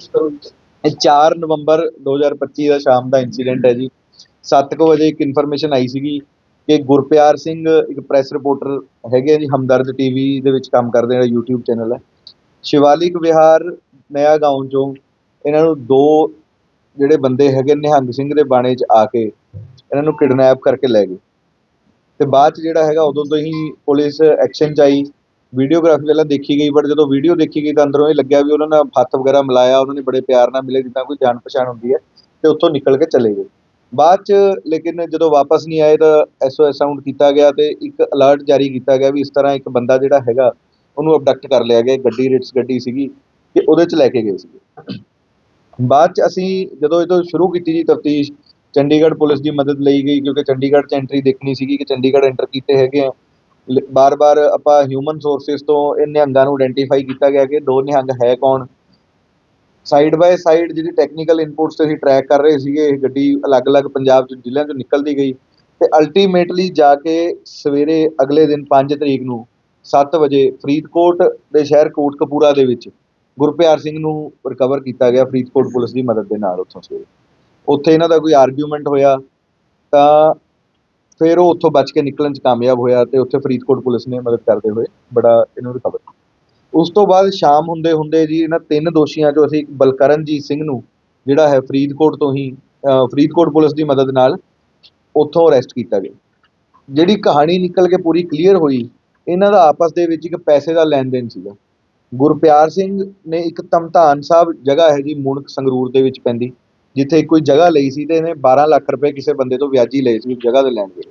Experience ਕਰੋ ਜੀ। ਇਹ 4 ਨਵੰਬਰ 2025 ਦਾ ਸ਼ਾਮ ਦਾ ਇਨਸੀਡੈਂਟ ਹੈ ਜੀ। 7:00 ਵਜੇ ਇੱਕ ਇਨਫੋਰਮੇਸ਼ਨ ਆਈ ਸੀਗੀ ਕਿ ਗੁਰਪਿਆਰ ਸਿੰਘ ਇੱਕ ਪ੍ਰੈਸ ਰਿਪੋਰਟਰ ਹੈਗੇ ਆ ਜੀ, ਹਮਦਰਦ ਟੀਵੀ ਦੇ ਵਿੱਚ ਕੰਮ ਕਰਦੇ ਜਿਹੜਾ YouTube ਚੈਨਲ ਹੈ। ਸ਼ਿਵਾਲਿਕ ਵਿਹਾਰ ਨਇਆ ਗਾਉਂ ਚੋਂ ਇਹਨਾਂ ਨੂੰ ਦੋ ਜਿਹੜੇ ਬੰਦੇ ਹੈਗੇ ਨਿਹੰਗ ਸਿੰਘ ਦੇ ਬਾਣੇ 'ਚ ਆ ਕੇ ਇਹਨਾਂ ਨੂੰ ਕਿਡਨੈਪ ਕਰਕੇ ਲੈ ਗਏ। ਤੇ ਬਾਅਦ 'ਚ ਜਿਹੜਾ ਹੈਗਾ ਉਦੋਂ ਤੋਂ ਹੀ ਪੁਲਿਸ ਐਕਸ਼ਨ 'ਚ ਆਈ। ਵੀਡੀਓਗ੍ਰਾਫੀ ਪਹਿਲਾਂ ਦੇਖੀ ਗਈ ਬਟ ਜਦੋਂ ਵੀਡੀਓ ਦੇਖੀ ਗਈ ਤਾਂ ਅੰਦਰੋਂ ਇਹ ਲੱਗਿਆ ਵੀ ਉਹਨਾਂ ਨਾਲ ਹੱਥ ਵਗੈਰਾ ਮਿਲਾਇਆ, ਉਹਨਾਂ ਨੇ ਬੜੇ ਪਿਆਰ ਨਾਲ ਮਿਲੇ, ਜਿੱਦਾਂ ਕੋਈ ਜਾਣ ਪਛਾਣ ਹੁੰਦੀ ਹੈ, ਤੇ ਉੱਥੋਂ ਨਿਕਲ ਕੇ ਚਲੇ ਗਏ। ਬਾਅਦ 'ਚ ਲੇਕਿਨ ਜਦੋਂ ਵਾਪਸ ਨਹੀਂ ਆਏ ਤਾਂ ਐਸਓਐਸ ਸਾਊਂਡ ਕੀਤਾ ਗਿਆ ਤੇ ਇੱਕ ਅਲਰਟ ਜਾਰੀ ਕੀਤਾ ਗਿਆ ਵੀ ਇਸ ਤਰ੍ਹਾਂ ਇੱਕ ਬੰਦਾ ਜਿਹੜਾ ਹੈਗਾ, ਉਹਨੂੰ ਅਬਡਕਟ ਕਰ ਲਿਆ ਗਿਆ ਗੱਡੀ ਰਿਟਸ ਗੱਡੀ ਸੀਗੀ ਕਿ ਉਹਦੇ 'ਚ ਲੈ ਕੇ ਗਏ ਸੀਗੇ। ਬਾਅਦ 'ਚ ਅਸੀਂ ਜਦੋਂ ਇਹ ਤੋਂ ਸ਼ੁਰੂ ਕੀਤੀ ਜੀ ਤਫਤੀਸ਼, ਚੰਡੀਗੜ੍ਹ ਪੁਲਿਸ ਦੀ ਮਦਦ ਲਈ ਗਈ, ਕਿਉਂਕਿ ਚੰਡੀਗੜ੍ਹ 'ਚ ਐਂਟਰੀ ਦੇਖਣੀ ਸੀਗੀ ਕਿ ਚੰਡੀਗੜ੍ਹ ਐਂਟਰ ਕੀਤੇ ਹੈਗੇ ਆ। ਬਾਰ-ਬਾਰ ਆਪਾਂ ਹਿਊਮਨ ਸੋਰਸਿਸ ਤੋਂ ਇਹ ਨਿਹੰਗਾਂ ਨੂੰ ਆਇਡੈਂਟੀਫਾਈ ਕੀਤਾ ਗਿਆ ਕਿ ਦੋ ਨਿਹੰਗ ਹੈ ਕੌਣ? ਸਾਈਡ ਬਾਏ ਸਾਈਡ ਜਿਹੜੀ ਟੈਕਨੀਕਲ ਇਨਪੁਟਸ ਤੇ ਅਸੀਂ ਟਰੈਕ ਕਰ ਰਹੇ ਸੀਗੇ, ਇਹ ਗੱਡੀ ਅਲੱਗ-ਅਲੱਗ ਪੰਜਾਬ ਚ ਜ਼ਿਲ੍ਹਿਆਂ ਚੋਂ ਨਿਕਲਦੀ ਗਈ ਤੇ ਅਲਟੀਮੇਟਲੀ ਜਾ ਕੇ ਸਵੇਰੇ ਅਗਲੇ ਦਿਨ 5 ਤਰੀਕ ਨੂੰ 7 ਵਜੇ ਫਰੀਦਕੋਟ ਦੇ ਸ਼ਹਿਰ ਕੋਟਕਪੂਰਾ ਦੇ ਵਿੱਚ ਗੁਰਪਿਆਰ ਸਿੰਘ ਨੂੰ ਰਿਕਵਰ ਕੀਤਾ ਗਿਆ ਫਰੀਦਕੋਟ ਪੁਲਿਸ ਦੀ ਮਦਦ ਦੇ ਨਾਲ ਉੱਥੋਂ ਸਵੇਰੇ। ਉੱਥੇ ਇਹਨਾਂ ਦਾ ਕੋਈ ਆਰਗੂਮੈਂਟ ਹੋਇਆ ਤਾਂ ਫਿਰ ਉਹ ਉੱਥੋਂ ਬਚ ਕੇ ਨਿਕਲਣ 'ਚ ਕਾਮਯਾਬ ਹੋਇਆ ਅਤੇ ਉੱਥੇ ਫਰੀਦਕੋਟ ਪੁਲਿਸ ਨੇ ਮਦਦ ਕਰਦੇ ਹੋਏ ਬੜਾ ਇਹਨੂੰ ਰਿਕਵਰ ਉਸ ਤੋਂ ਬਾਅਦ ਸ਼ਾਮ ਹੁੰਦੇ ਹੁੰਦੇ ਜੀ ਇਹਨਾਂ ਤਿੰਨ ਦੋਸ਼ੀਆਂ 'ਚੋਂ ਅਸੀਂ ਬਲਕਰਨਜੀਤ ਸਿੰਘ ਨੂੰ, ਜਿਹੜਾ ਹੈ ਫਰੀਦਕੋਟ ਤੋਂ ਹੀ ਫਰੀਦਕੋਟ ਪੁਲਿਸ ਦੀ ਮਦਦ ਨਾਲ ਉੱਥੋਂ ਅਰੈਸਟ ਕੀਤਾ ਗਿਆ। ਜਿਹੜੀ ਕਹਾਣੀ ਨਿਕਲ ਕੇ ਪੂਰੀ ਕਲੀਅਰ ਹੋਈ, ਇਹਨਾਂ ਦਾ ਆਪਸ ਦੇ ਵਿੱਚ ਇੱਕ ਪੈਸੇ ਦਾ ਲੈਣ ਦੇਣ ਸੀਗਾ। ਗੁਰਪਿਆਰ ਸਿੰਘ ਨੇ ਇੱਕ ਤਮਤਾਨ ਸਾਹਿਬ ਜਗ੍ਹਾ ਹੈ ਜੀ ਮੂਣਕ ਸੰਗਰੂਰ ਦੇ ਵਿੱਚ ਪੈਂਦੀ। ਜਿੱਥੇ ਕੋਈ ਜਗ੍ਹਾ ਲਈ ਸੀ ਤੇ ਇਹਨੇ 12 ਲੱਖ ਰੁਪਏ ਕਿਸੇ ਬੰਦੇ ਤੋਂ ਵਿਆਜੀ ਲਏ ਸੀ ਜਗ੍ਹਾ ਦੇ ਲੈਣ ਦੇ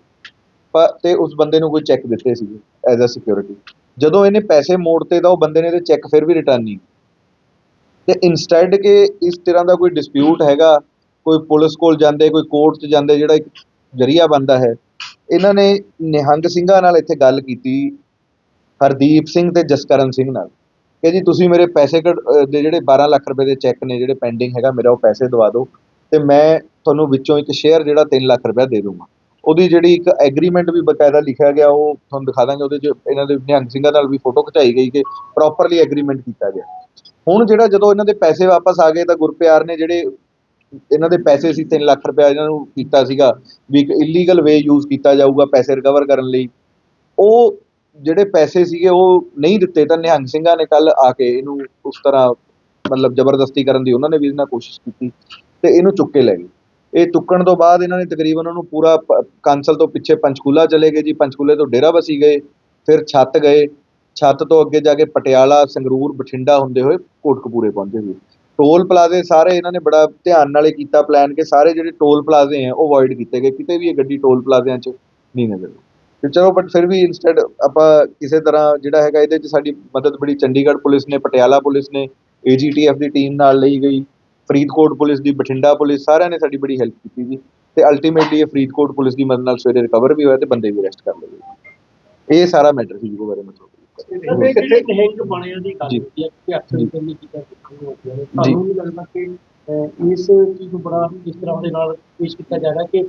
ਪਰ ਤੇ ਉਸ ਬੰਦੇ ਨੂੰ ਕੋਈ ਚੈੱਕ ਦਿੱਤੇ ਸੀਗੇ ਐਜ਼ ਅ ਸਿਕਿਉਰਿਟੀ ਜਦੋਂ ਇਹਨੇ ਪੈਸੇ ਮੋੜਤੇ ਤਾਂ ਉਹ ਬੰਦੇ ਨੇ ਇਹਦੇ ਚੈੱਕ ਫਿਰ ਵੀ ਰਿਟਰਨ ਨਹੀਂ ਤੇ ਇਨਸਟੈਡ ਕਿ ਇਸ ਤਰ੍ਹਾਂ ਦਾ ਕੋਈ ਡਿਸਪਿਊਟ ਹੈਗਾ, ਕੋਈ ਪੁਲਿਸ ਕੋਲ ਜਾਂਦੇ, ਕੋਈ ਕੋਰਟ 'ਚ ਜਾਂਦੇ, ਜਿਹੜਾ ਇੱਕ ਜਰੀਆ ਬੰਦਾ ਹੈ, ਇਹਨਾਂ ਨੇ ਨਿਹੰਗ ਸਿੰਘਾਂ ਨਾਲ ਇੱਥੇ ਗੱਲ ਕੀਤੀ, ਹਰਦੀਪ ਸਿੰਘ ਤੇ ਜਸਕਰਨ ਸਿੰਘ ਨਾਲ। ਕਿ ਜੀ ਤੁਸੀਂ ਮੇਰੇ ਪੈਸੇ ਕੱਢ- ਦੇ ਜਿਹੜੇ 12 ਲੱਖ ਰੁਪਏ ਦੇ ਚੈੱਕ ਨੇ ਜਿਹੜੇ ਪੈਂਡਿੰਗ ਹੈਗਾ, ਮੇਰਾ ਉਹ ਪੈਸੇ ਦਵਾ ਦਿਓ ਤੇ ਮੈਂ ਤੁਹਾਨੂੰ ਵਿੱਚੋਂ ਇੱਕ ਸ਼ੇਅਰ ਜਿਹੜਾ 3 ਲੱਖ ਰੁਪਏ ਦੇ ਦੂੰਗਾ। ਉਹਦੀ ਜਿਹੜੀ ਇੱਕ ਐਗਰੀਮੈਂਟ ਵੀ ਬਕਾਇਦਾ ਲਿਖਿਆ ਗਿਆ, ਉਹ ਤੁਹਾਨੂੰ ਦਿਖਾ ਦਾਂਗੇ, ਉਹਦੇ 'ਚ ਇਹਨਾਂ ਦੇ ਨਿਹੰਗ ਸਿੰਘਾਂ ਨਾਲ ਵੀ ਫੋਟੋ ਖਿਚਾਈ ਗਈ ਕਿ ਪ੍ਰੋਪਰਲੀ ਐਗਰੀਮੈਂਟ ਕੀਤਾ ਗਿਆ। ਹੁਣ ਜਿਹੜਾ ਜਦੋਂ ਇਹਨਾਂ ਦੇ ਪੈਸੇ ਵਾਪਸ ਆ ਗਏ ਤਾਂ ਗੁਰਪਿਆਰ ਨੇ ਜਿਹੜੇ ਇਹਨਾਂ ਦੇ ਪੈਸੇ ਸੀ 3 ਲੱਖ ਰੁਪਏ ਇਹਨਾਂ ਨੂੰ ਕੀਤਾ ਸੀਗਾ ਵੀ ਇੱਕ ਇਲੀਗਲ ਵੇ ਯੂਜ਼ ਕੀਤਾ ਜਾਊਗਾ ਪੈਸੇ ਰਿਕਵਰ ਕਰਨ ਲਈ, ਉਹ ਜਿਹੜੇ ਪੈਸੇ ਸੀਗੇ ਉਹ ਨਹੀਂ ਦਿੱਤੇ ਤਾਂ ਨਿਹੰਗ ਸਿੰਘਾਂ ਨੇ ਕੱਲ ਆ ਕੇ ਇਹਨੂੰ ਉਸ ਤਰ੍ਹਾਂ ਮਤਲਬ ਜ਼ਬਰਦਸਤੀ ਕਰਨ ਦੀ ਉਹਨਾਂ ਨੇ ਵੀ ਇਹਨਾਂ ਕੋਸ਼ਿਸ਼ ਕੀਤੀ ਤੇ ਇਹਨੂੰ ਚੁੱਕ ਕੇ ਲੈ ਗਏ। ਇਹ ਚੁੱਕਣ ਤੋਂ ਬਾਅਦ ਇਹਨਾਂ ਨੇ ਤਕਰੀਬਨ ਉਹਨੂੰ ਪੂਰਾ ਕਾਂਸਲ ਤੋਂ ਪਿੱਛੇ ਪੰਚਕੂਲਾ ਚਲੇ ਗਏ ਜੀ, ਪੰਚਕੂਲੇ ਤੋਂ ਡੇਰਾ ਬਸੀ ਗਏ, ਫਿਰ ਛੱਤ ਗਏ। ਛੱਤ ਤੋਂ ਅੱਗੇ ਜਾ ਕੇ ਪਟਿਆਲਾ, ਸੰਗਰੂਰ, ਬਠਿੰਡਾ ਹੁੰਦੇ ਹੋਏ ਕੋਟਕਪੂਰੇ ਪਹੁੰਚੇ ਜੀ। ਟੋਲ ਪਲਾਜ਼ੇ ਸਾਰੇ ਇਹਨਾਂ ਨੇ ਬੜਾ ਧਿਆਨ ਨਾਲ ਇਹ ਕੀਤਾ ਪਲਾਨ ਕਿ ਸਾਰੇ ਜਿਹੜੇ ਟੋਲ ਪਲਾਜ਼ੇ ਆ ਉਹ ਅਵੋਇਡ ਕੀਤੇ ਗਏ, ਕਿਤੇ ਵੀ ਇਹ ਗੱਡੀ ਟੋਲ ਪਲਾਜ਼ਿਆਂ 'ਚ ਨਹੀਂ ਨਜ਼ਰ ਆਈ। ਤੇ ਚਲੋ ਬਟ ਫਿਰ ਵੀ ਇਨਸਟੈਡ ਆਪਾਂ ਕਿਸੇ ਤਰ੍ਹਾਂ ਜਿਹੜਾ ਹੈਗਾ ਇਹਦੇ 'ਚ ਸਾਡੀ ਮਦਦ ਬੜੀ ਚੰਡੀਗੜ੍ਹ ਪੁਲਿਸ ਨੇ ਪਟਿਆਲਾ ਪੁਲਿਸ ਨੇ ਏਜੀਟੀਐਫ ਦੀ ਟੀਮ ਨਾਲ ਲਈ ਗਈ। ਫਰੀਦਕੋਟ ਪੁਲਿਸ ਦੀ ਬਠਿੰਡਾ ਪੁਲਿਸ ਸਾਰਿਆਂ ਨੇ ਸਾਡੀ ਬੜੀ ਹੈਲਪ ਕੀਤੀ ਜੀ। ਤੇ ਅਲਟੀਮੇਟਲੀ ਇਹ ਫਰੀਦਕੋਟ ਪੁਲਿਸ ਦੀ ਮਦਦ ਨਾਲ ਸਵੇਰੇ ਰਿਕਵਰ ਵੀ ਹੋਇਆ ਤੇ ਬੰਦੇ ਵੀ ਅਰੈਸਟ ਕਰ ਲਏ। ਗਏ ਇਹ ਸਾਰਾ ਮੈਟਰ ਸੀ ਜਿਹਦੇ ਬਾਰੇ ਮਤਲਬ ਬਣਿਆ ਦੀ ਗੱਲ ਹੈ ਕਿ ਅਕਸਰ ਕੀਤਾ ਤੁਹਾਨੂੰ ਲੱਗਦਾ ਕਿ ਇਸ ਚੀਜ਼ ਨੂੰ ਬੜਾ ਇਸ ਤਰ੍ਹਾਂ ਦੇ ਨਾਲ ਪੇਸ਼ ਕੀਤਾ ਜਾ ਰਿਹਾ ਕਿ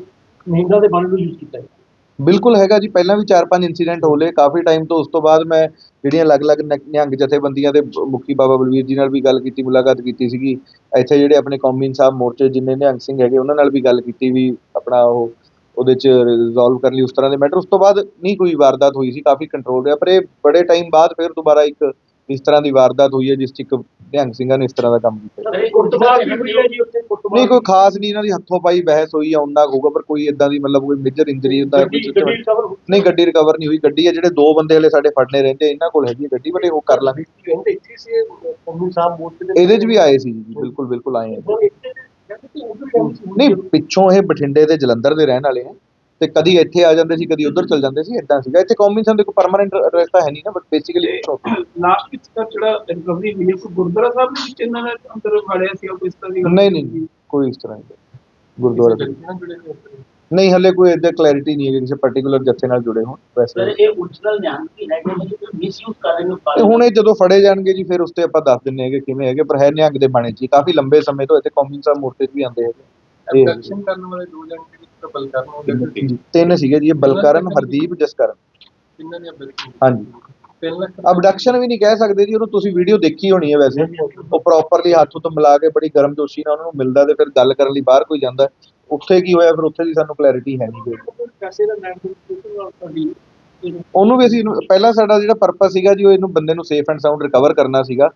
ਨਿਹੰਗਾਂ ਦੇ ਬਣ ਨੂੰ ਯੂਜ਼ ਕੀਤਾ ਜਾਂਦਾ ਬਿਲਕੁਲ ਹੈਗਾ ਜੀ, ਪਹਿਲਾਂ ਵੀ 4-5 ਇਨਸੀਡੈਂਟ ਹੋਲੇ ਕਾਫੀ ਟਾਈਮ ਤੋਂ ਉਸ ਤੋਂ ਬਾਅਦ ਮੈਂ ਜਿਹੜੀਆਂ ਅਲੱਗ-ਅਲੱਗ ਨਿ- ਨਿਹੰਗ ਜਥੇਬੰਦੀਆਂ ਦੇ ਬ- ਮੁਖੀ ਬਾਬਾ ਬਲਵੀਰ ਜੀ ਨਾਲ ਵੀ ਗੱਲ ਕੀਤੀ, ਮੁਲਾਕਾਤ ਕੀਤੀ ਸੀਗੀ। ਇੱਥੇ ਜਿਹੜੇ ਆਪਣੇ ਕੌਮੀ ਇਨਸਾਫ ਮੋਰਚੇ ਜਿੰਨੇ ਨਿਹੰਗ ਸਿੰਘ ਹੈਗੇ, ਉਹਨਾਂ ਨਾਲ ਵੀ ਗੱਲ ਕੀਤੀ ਵੀ ਆਪਣਾ ਉਹ, ਉਹਦੇ ਚ ਰਿਜ਼ੋਲਵ ਕਰਨ ਲਈ ਉਸ ਤਰ੍ਹਾਂ ਦੇ ਮੈਟਰ ਉਸ ਤੋਂ ਬਾਅਦ ਨਹੀਂ ਕੋਈ ਵਾਰਦਾਤ ਹੋਈ ਸੀ, ਕਾਫੀ ਕੰਟਰੋਲ ਰਿਹਾ, ਪਰ ਇਹ ਬੜੇ ਟਾਈਮ ਬਾਅਦ ਫਿਰ ਦੁਬਾਰਾ ਇੱਕ ਇਸ ਤਰ੍ਹਾਂ ਦੀ ਵਾਰਦਾਤ ਹੋਈ ਹੈ ਜਿਸ ਚ ਇੱਕ ਨਿਹੰਗ ਸਿੰਘਾਂ ਨੇ ਇਸ ਤਰ੍ਹਾਂ ਦਾ ਕੰਮ ਕੀਤਾ। ਨਹੀਂ ਕੋਈ ਖਾਸ ਨਹੀਂ ਇਹਨਾਂ ਦੀ ਹੱਥੋਂ ਪਾਈ ਬਹਿਸ ਹੋਈ ਆ ਉਹਨਾਂ ਹੋਊਗਾ ਪਰ ਕੋਈ ਇਦਾਂ ਦੀ ਮਤਲਬ ਕੋਈ ਮੇਜਰ ਇੰਜਰੀ ਹੁੰਦਾ ਨਹੀਂ ਗੱਡੀ ਰਿਕਵਰ ਨਹੀਂ ਹੋਈ। ਗੱਡੀ ਹੈ ਜਿਹੜੇ ਦੋ ਬੰਦੇ ਹਲੇ ਸਾਡੇ ਫੜਨੇ ਰਹਿੰਦੇ ਇਹਨਾਂ ਕੋਲ ਹੈਗੀ ਗੱਡੀ ਬਟ ਉਹ ਕਰ ਲਾਂਗੇ। ਦੇ ਇਹਦੇ 'ਚ ਵੀ ਆਏ ਸੀ ਜੀ ਬਿਲਕੁਲ ਬਿਲਕੁਲ ਆਏ ਆ। ਨਹੀਂ ਪਿੱਛੋਂ ਇਹ ਬਠਿੰਡੇ ਤੇ ਜਲੰਧਰ ਦੇ ਰਹਿਣ ਵਾਲੇ ਆ। ਤੇ ਕਦੀ ਇੱਥੇ ਆ ਜਾਂਦੇ ਸੀ ਕਦੀ ਉਧਰ ਚਲ ਜਾਂਦੇ ਸੀ ਇਦਾਂ ਸੀਗਾ। ਇੱਥੇ ਕੌਮੀ ਸੰਦ ਕੋਈ ਪਰਮਨੈਂਟ ਐਡਰੈਸ ਤਾਂ ਹੈ ਨਹੀਂ ਨਾ ਬਟ ਬੇਸਿਕਲੀ ਲਾਸਟ ਵਿੱਚ ਤਾਂ ਜਿਹੜਾ ਰਿਕਵਰੀ ਹੈ ਗੁਰਦੁਆਰਾ ਸਾਹਿਬ ਦੇ ਵਿੱਚ ਇਹਨਾਂ ਨੇ ਅੰਦਰ ਵਾੜਿਆ ਸੀ ਕੋਈ ਇਸ ਤਰ੍ਹਾਂ ਦੀ ਨਹੀਂ ਨਹੀਂ ਕੋਈ ਇਸ ਤਰ੍ਹਾਂ ਦੀ ਗੁਰਦੁਆਰਾ। ਨਹੀਂ ਹਲੇ ਕੋਈ ਇਦਾਂ ਕਲੈਰਿਟੀ ਨਹੀਂ ਹੈ ਕਿ ਕਿਸੇ ਪਾਰਟਿਕੂਲਰ ਜੱਥੇ ਨਾਲ ਜੁੜੇ ਹੋਣ ਸਰ ਵੈਸੇ ਇਹ origignal ਨਿਹੰਗ ਵੀ ਹੈਗੇ ਨੇ ਜੋ ਮਿਸਯੂਜ਼ ਕਰ ਰਹੇ ਨੇ ਤੇ ਹੁਣ ਇਹ ਜਦੋਂ ਫੜੇ ਜਾਣਗੇ ਜੀ ਫਿਰ ਉਸ ਤੇ ਆਪਾਂ ਦੱਸ ਦਿੰਨੇ ਹੈਗੇ ਕਿਵੇਂ ਹੈਗੇ ਪਰ ਹੈ ਨਿਹੰਗ ਦੇ ਬਾਣੇ 'ਚ ਹੀ। ਕਾਫੀ ਲੰਬੇ ਸਮੇਂ ਤੋਂ ਇੱਥੇ ਕੌਮੀ ਸਾਹਿਬ ਮੋਰਚੇ 'ਚ ਵੀ ਆਉਂਦੇ ਹੈਗੇ। ਇਹ ਐਬਡਕਸ਼ਨ ਕਰਨ ਵਾਲੇ ਦੋ ਜਣੇ ਜੀ, ਤਿੰਨ ਸੀਗੇ ਜੀ ਇਹ ਬਲਕਰਨ ਹਰਦੀਪ ਜਸਕਰਨ। ਨੇ ਹਾਂਜੀ। 3 ਲੱਖ ਅਬਡਕਸ਼ਨ ਵੀ ਨਹੀਂ ਕਹਿ ਸਕਦੇ ਜੀ ਉਹਨੂੰ ਤੁਸੀਂ ਵੀਡੀਓ ਦੇਖੀ ਹੋਣੀ ਹੈ ਵੈਸੇ। ਉਹ ਪ੍ਰੋਪਰਲੀ ਹੱਥ ਉੱਤੇ ਮਿਲਾ ਕੇ ਬੜੀ ਗਰਮਜੋਸ਼ੀ ਨਾਲ ਉਹਨਾਂ ਨੂੰ ਮਿਲਦਾ ਤੇ ਫਿਰ ਗੱਲ ਕਰਨ ਲਈ ਬਾਹਰ ਕੋਈ ਜਾਂਦਾ। ਉੱਥੇ ਕੀ ਹੋਇਆ? ਫਿਰ ਉੱਥੇ ਦੀ ਸਾਨੂੰ ਕਲੈਰਿਟੀ ਹੈ ਨਹੀਂ ਇਹ- ਉਹਨੂੰ ਵੀ ਅਸੀਂ ਪਹਿਲਾਂ ਸਾਡਾ ਜਿਹੜਾ ਪਰਪਸ ਸੀਗਾ ਜੀ ਉਹ ਇਹਨੂੰ ਬੰਦੇ ਨੂੰ ਸੇਫ ਐਂਡ ਸਾਊਂਡ ਰਿਕਵਰ ਕਰਨਾ ਸੀਗਾ।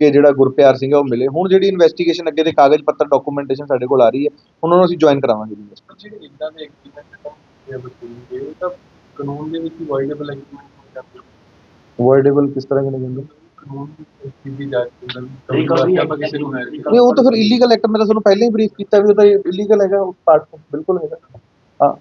ਕਿ ਜਿਹੜਾ ਗੁਰਪਿਆਰ ਸਿੰਘ ਹੈ ਉਹ ਮਿਲੇ। ਹੁਣ ਜਿਹੜੀ ਇਨਵੈਸਟੀਗੇਸ਼ਨ ਅੱਗੇ ਦੇ ਕਾਗਜ਼ ਪੱਤਰ ਡਾਕੂਮੈਂਟੇਸ਼ਨ ਸਾਡੇ ਕੋਲ ਆ ਰਹੀ ਹੈ ਉਹਨਾਂ ਨੂੰ ਅਸੀਂ ਜੁਆਇਨ ਕਰਾਵਾਂਗੇ ਜੀ। ਜਿਹੜੇ ਇਦਾਂ ਦੇ ਬਤੂਏ ਇਹ ਤਾਂ ਕਾਨੂੰਨ ਦੇ ਵਿੱਚ ਵਾਇਡੇਬਲ ਐਗਰੀਮੈਂਟ ਹੋ ਜਾਂਦੇ ਅਵੋਇਡੇਬਲ ਕਿਸ ਤਰ੍ਹਾਂ ਦੇ ਕਹਿੰਦੇ? ਕਾਨੂੰਨ ਦੀ ਦੀ ਜਾਂਚ ਹੁੰਦਾ ਨਹੀਂ ਉਹ ਤਾਂ ਫਿਰ ਇਲੀਗਲ ਐਕਟ ਮੈਂ ਤਾਂ ਤੁਹਾਨੂੰ ਪਹਿਲਾਂ ਹੀ ਬਰੀਫ ਕੀਤਾ ਵੀ ਉਹ ਤਾਂ ਇਲੀਗਲ ਹੈਗਾ ਉਹ ਪਾਰਟ ਬਿਲਕੁਲ ਹੈਗਾ। ਹਾਂ।